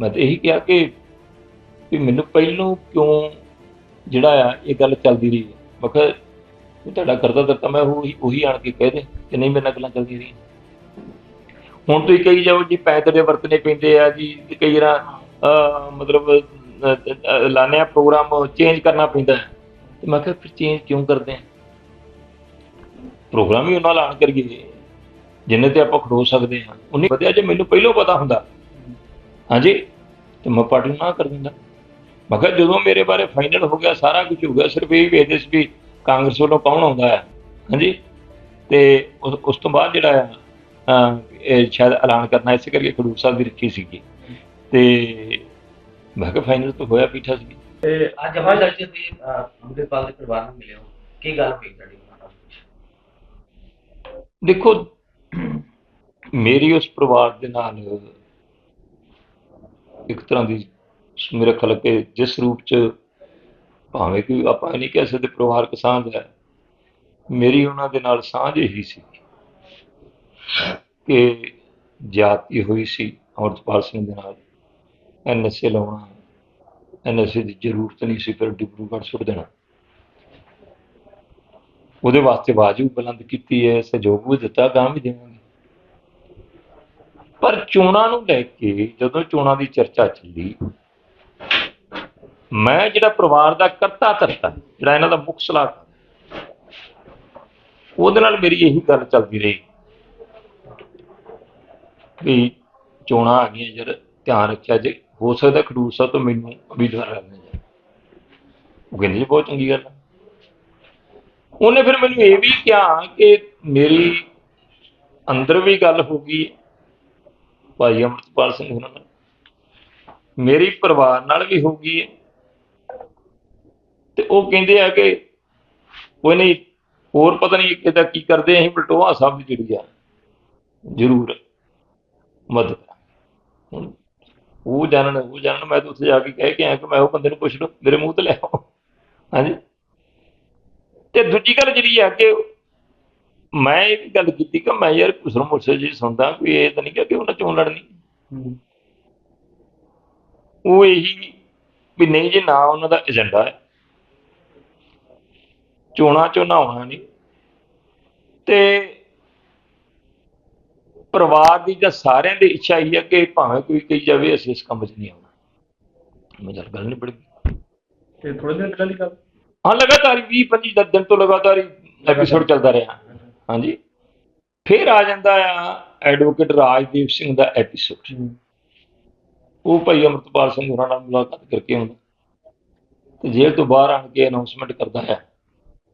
ਮੈਂ ਤਾਂ ਇਹੀ ਕਿਹਾ ਕਿ ਵੀ ਮੈਨੂੰ ਪਹਿਲੋਂ ਕਿਉਂ ਜਿਹੜਾ ਆ ਇਹ ਗੱਲ ਚੱਲਦੀ ਰਹੀ ਮੈਂ ਕਿਹਾ ਵੀ ਤੁਹਾਡਾ ਕਰਦਾ ਦਿੱਤਾ ਮੈਂ ਉਹੀ ਉਹੀ ਆਣ ਕੇ ਕਹਿ ਦੇ ਕਿ ਨਹੀਂ ਮੇਰੇ ਨਾਲ ਗੱਲਾਂ ਚੱਲਦੀ ਰਹੀ ਹੁਣ ਤੁਸੀਂ ਕਹੀ ਜਾਓ ਜੀ ਪੈਸੇ ਦੇ ਵਰਤਨੇ ਪੈਂਦੇ ਆ ਜੀ ਕਈ ਵਾਰ ਮਤਲਬ ਅਹ, ਅਹ, ਪ੍ਰੋਗਰਾਮ ਚੇਂਜ ਕਰਨਾ ਪੈਂਦਾ ਤੇ ਮੈਂ ਕਿਹਾ ਫਿਰ ਚੇਂਜ ਕਿਉਂ ਕਰਦੇ ਆ? ਪ੍ਰੋਗਰਾਮ ਹੀ ਉਹਨਾਂ ਲਾਣ ਕਰੀਏ ਜਿੰਨੇ ਤੇ ਆਪਾਂ ਖੜੋ ਸਕਦੇ ਹਾਂ ਉਨੀ ਵਧੀਆ ਜੇ ਮੈਨੂੰ ਪਹਿਲਾਂ ਪਤਾ ਹੁੰਦਾ। ਹਾਂਜੀ ਤੇ ਮੈਂ ਪਾਰਟੀ ਨੂੰ ਕਰ ਦਿੰਦਾ। ਮੈਂ ਕਿਹਾ ਜਦੋਂ ਮੇਰੇ ਬਾਰੇ ਫਾਈਨਲ ਹੋ ਗਿਆ ਸਾਰਾ ਕੁਝ ਹੋ ਗਿਆ ਸਿਰਫ ਇਹ ਵੇਖਦੇ ਸੀ ਵੀ ਕਾਂਗਰਸ ਵੱਲੋਂ ਕੌਣ ਆਉਂਦਾ ਹੈ। ਹਾਂਜੀ ਤੇ ਉਸ ਤੋਂ ਬਾਅਦ ਜਿਹੜਾ ਇਹ ਸ਼ਾਇਦ ਐਲਾਨ ਕਰਨਾ ਇਸੇ ਕਰਕੇ ਖਡੂਰ ਸਾਹਿਬ ਦੀ ਰੱਖੀ ਸੀਗੀ। ਤੇ ਮੈਂ ਕਿਹਾ ਫਾਈਨਲ ਤਾਂ ਹੋਇਆ ਪੀਠਾ ਸੀ। ਤੇ ਅੱਜ ਜਵਾਹਰ ਲਾਲ ਜੀ ਦੀ ਅੰਮ੍ਰਿਤਪਾਲ ਦੇ ਪਰਿਵਾਰ ਨਾਲ ਮਿਲੇ ਹੋ ਕੀ ਗੱਲ ਹੋਈ ਤੁਹਾਡੀ? ਉਹਨਾਂ ਨਾਲ ਦੇਖੋ ਮੇਰੀ ਉਸ ਪਰਿਵਾਰ ਦੇ ਨਾਲ ਇੱਕ ਤਰ੍ਹਾਂ ਦੀ ਮੇਰੇ ਖਿਆਲ ਕਿ ਜਿਸ ਰੂਪ ਚ ਭਾਵੇਂ ਕਿ ਆਪਾਂ ਇਹ ਨਹੀਂ ਕਹਿ ਸਕਦੇ ਪਰਿਵਾਰਕ ਸਾਂਝ ਹੈ, ਮੇਰੀ ਉਹਨਾਂ ਦੇ ਨਾਲ ਸਾਂਝ ਇਹੀ ਸੀ ਕਿ ਜਾਤੀ ਹੋਈ ਸੀ ਅਮਰਤਪਾਲ ਸਿੰਘ ਦੇ ਨਾਲ ਐਨਐਸਏ ਲਾਉਣਾ ਐਨਐਸਏ ਦੀ ਜ਼ਰੂਰਤ ਨਹੀਂ ਸੀ ਫਿਰ ਡਿਬਰੂਗੜ੍ਹ ਸੁੱਟ ਦੇਣਾ। ਉਹਦੇ ਵਾਸਤੇ ਆਵਾਜ਼ ਵੀ ਬੁਲੰਦ ਕੀਤੀ ਹੈ, ਸਹਿਯੋਗ ਵੀ ਦਿੱਤਾ ਗਾਂ ਵੀ ਦੇਵਾਂਗੇ। ਪਰ ਚੋਣਾਂ ਨੂੰ ਲੈ ਕੇ ਜਦੋਂ ਚੋਣਾਂ ਦੀ ਚਰਚਾ ਚੱਲੀ, ਮੈਂ ਜਿਹੜਾ ਪਰਿਵਾਰ ਦਾ ਕਰਤਾ ਧਰਤਾ, ਜਿਹੜਾ ਇਹਨਾਂ ਦਾ ਮੁੱਖ ਸਲਾਹਕਾਰ ਉਹਦੇ ਨਾਲ ਮੇਰੀ ਇਹੀ ਗੱਲ ਚੱਲਦੀ ਰਹੀ ਵੀ ਚੋਣਾਂ ਆ ਗਈਆਂ ਜਰ ਧਿਆਨ ਰੱਖਿਆ ਜੇ ਹੋ ਸਕਦਾ ਖਡੂਰ ਸਾਹਿਬ ਤੋਂ ਮੈਨੂੰ ਉਮੀਦਵਾਰ ਕਰਨਾ ਜੀ ਉਹ ਕਹਿੰਦੇ ਜੀ ਬਹੁਤ ਚੰਗੀ ਗੱਲ ਆ ਉਹਨੇ ਫਿਰ ਮੈਨੂੰ ਇਹ ਵੀ ਕਿਹਾ ਕਿ ਮੇਰੀ ਅੰਦਰ ਵੀ ਗੱਲ ਹੋ ਗਈ ਭਾਈ ਅਮਰਤਪਾਲ ਸਿੰਘ ਉਹਨਾਂ ਨਾਲ ਮੇਰੀ ਪਰਿਵਾਰ ਨਾਲ ਵੀ ਹੋ ਗਈ ਹੈ। ਤੇ ਉਹ ਕਹਿੰਦੇ ਆ ਕਿ ਕੋਈ ਨਹੀਂ, ਹੋਰ ਪਤਾ ਨਹੀਂ ਕਿਦਾ ਕੀ ਕਰਦੇ, ਅਸੀਂ ਬਲਟੋਆ ਸਾਹਿਬ ਦੀ ਜਿਹੜੀ ਆ, ਜ਼ਰੂਰ ਮਦਦ ਹੁਣ ਉਹ ਜਾਣਨ ਉਹ ਜਾਣਨ, ਮੈਂ ਤਾਂ ਉੱਥੇ ਜਾ ਕੇ ਕਹਿ ਕੇ ਆਇਆ ਕਿ ਮੈਂ ਉਹ ਬੰਦੇ ਨੂੰ ਪੁੱਛ ਲਓ ਮੇਰੇ ਮੂੰਹ ਤੇ ਲੈ ਆਓ। ਹਾਂਜੀ। ਤੇ ਦੂਜੀ ਗੱਲ ਜਿਹੜੀ ਆ ਕਿ ਮੈਂ ਇਹ ਵੀ ਗੱਲ ਕੀਤੀ ਕਿ ਮੈਂ ਯਾਰ ਕੁਸਰ ਮੁਰਸੇ ਜੀ ਸੁਣਦਾ ਕੋਈ ਇਹ ਤਾਂ ਨਹੀਂ ਕਿ ਉਹਨਾਂ ਚੋਂ ਲੜਨੀ। ਉਹ ਇਹੀ ਵੀ ਨਹੀਂ ਜੇ ਨਾ ਉਹਨਾਂ ਦਾ ਏਜੰਡਾ ਹੈ। ਚੋਣਾਂ ਚੋਂ ਨਾ ਹੋਣਾ ਨਹੀਂ। ਤੇ ਪਰਿਵਾਰ ਦੀ ਜਾਂ ਸਾਰਿਆਂ ਦੀ ਇੱਛਾ ਹੀ ਹੈ ਕਿ ਭਾਵੇਂ ਕੋਈ ਕਹੀ ਜਾਵੇ ਅਸੀਂ ਇਸ ਕੰਮ 'ਚ ਨਹੀਂ ਆਉਣਾ। ਮੈਂ ਚੱਲ ਗੱਲ ਨਹੀਂ ਪੜ ਤੇ ਥੋੜੇ ਦਿਨ ਪਹਿਲਾਂ ਦੀ ਗੱਲ ਹਾਂ ਲਗਾਤਾਰ 20 25 ਦਿਨ ਤੋਂ ਲਗਾਤਾਰ ਐਪੀਸੋਡ ਚੱਲਦਾ ਰਿਹਾ। ਹਾਂਜੀ। ਫਿਰ ਆ ਜਾਂਦਾ ਆ ਐਡਵੋਕੇਟ ਰਾਜਦੀਪ ਸਿੰਘ ਦਾ ਐਪੀਸੋਡ ਉਹ ਭਾਈ ਅਮਰਤਪਾਲ ਸਿੰਘ ਹੋਰਾਂ ਨਾਲ ਮੁਲਾਕਾਤ ਕਰਕੇ ਆਉਂਦਾ। ਤੇ ਜੇਲ੍ਹ ਤੋਂ ਬਾਹਰ ਆਣ ਕੇ ਅਨਾਉਂਸਮੈਂਟ ਕਰਦਾ ਹੈ